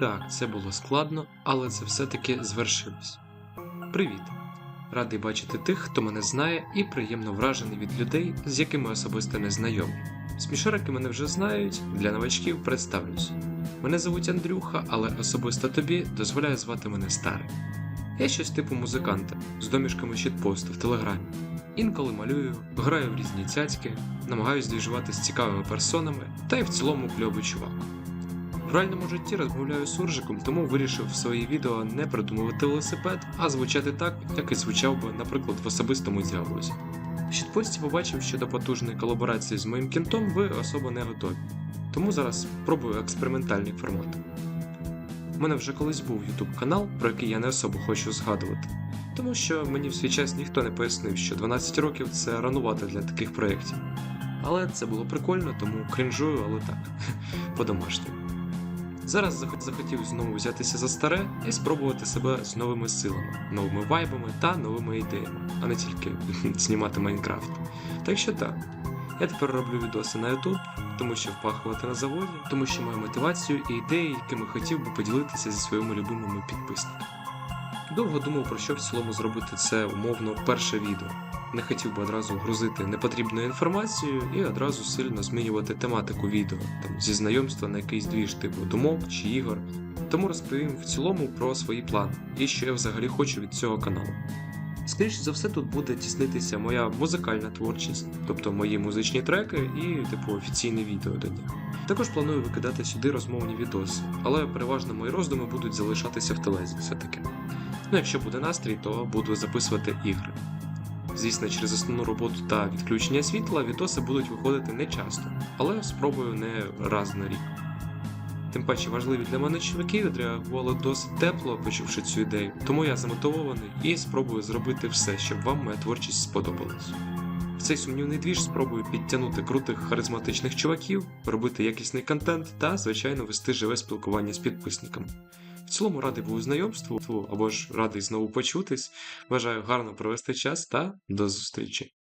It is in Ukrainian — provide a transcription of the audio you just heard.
Так, це було складно, але це все-таки звершилось. Привіт! Радий бачити тих, хто мене знає, і приємно вражений від людей, з якими особисто не знайомий. Смішарики мене вже знають, для новачків представлюсь. Мене звуть Андрюха, але особисто тобі дозволяю звати мене старий. Я щось типу музиканта з домішками щитпосту в телеграмі. Інколи малюю, граю в різні цяцьки, намагаюсь двіжувати з цікавими персонами, та й в цілому кльовий чувак. В реальному житті розмовляю з суржиком, тому вирішив в свої відео не придумувати велосипед, а звучати так, як і звучав би, наприклад, в особистому діалозі. В щитпості побачив, що до потужної колаборації з моїм кінтом ви особо не готові. Тому зараз пробую експериментальний формат. У мене вже колись був YouTube канал, про який я не особо хочу згадувати, тому що мені в свій час ніхто не пояснив, що 12 років це ранувати для таких проєктів. Але це було прикольно, тому крінжую, але так, по-домашньому. Зараз зах- захотів знову взятися за старе і спробувати себе з новими силами, новими вайбами та новими ідеями, а не тільки знімати Майнкрафт. Так що так, я тепер роблю відоси на YouTube, тому що впахувати на заводі, тому що маю мотивацію і ідеї, якими хотів би поділитися зі своїми любимими підписниками. Довго думав про що в цілому зробити це умовно перше відео. Не хотів би одразу грузити непотрібною інформацією і одразу сильно змінювати тематику відео, там зі знайомства на якийсь двіж типу думок чи ігор. Тому розповім в цілому про свої плани і що я взагалі хочу від цього каналу. Скоріше за все, тут буде тіснитися моя музикальна творчість, тобто мої музичні треки і типу офіційне відео до них. Також планую викидати сюди розмовні відоси, але переважно мої роздуми будуть залишатися в телезі все-таки. Ну, якщо буде настрій, то буду записувати ігри. Звісно, через основну роботу та відключення світла відоси будуть виходити не часто, але спробую не раз на рік. Тим паче важливі для мене чуваки відреагували досить тепло, почувши цю ідею, тому я замотивований і спробую зробити все, щоб вам моя творчість сподобалась. В цей сумнівний двіж спробую підтягнути крутих харизматичних чуваків, робити якісний контент та, звичайно, вести живе спілкування з підписниками. В цілому радий був знайомству або ж радий знову почутись. Бажаю гарно провести час та до зустрічі.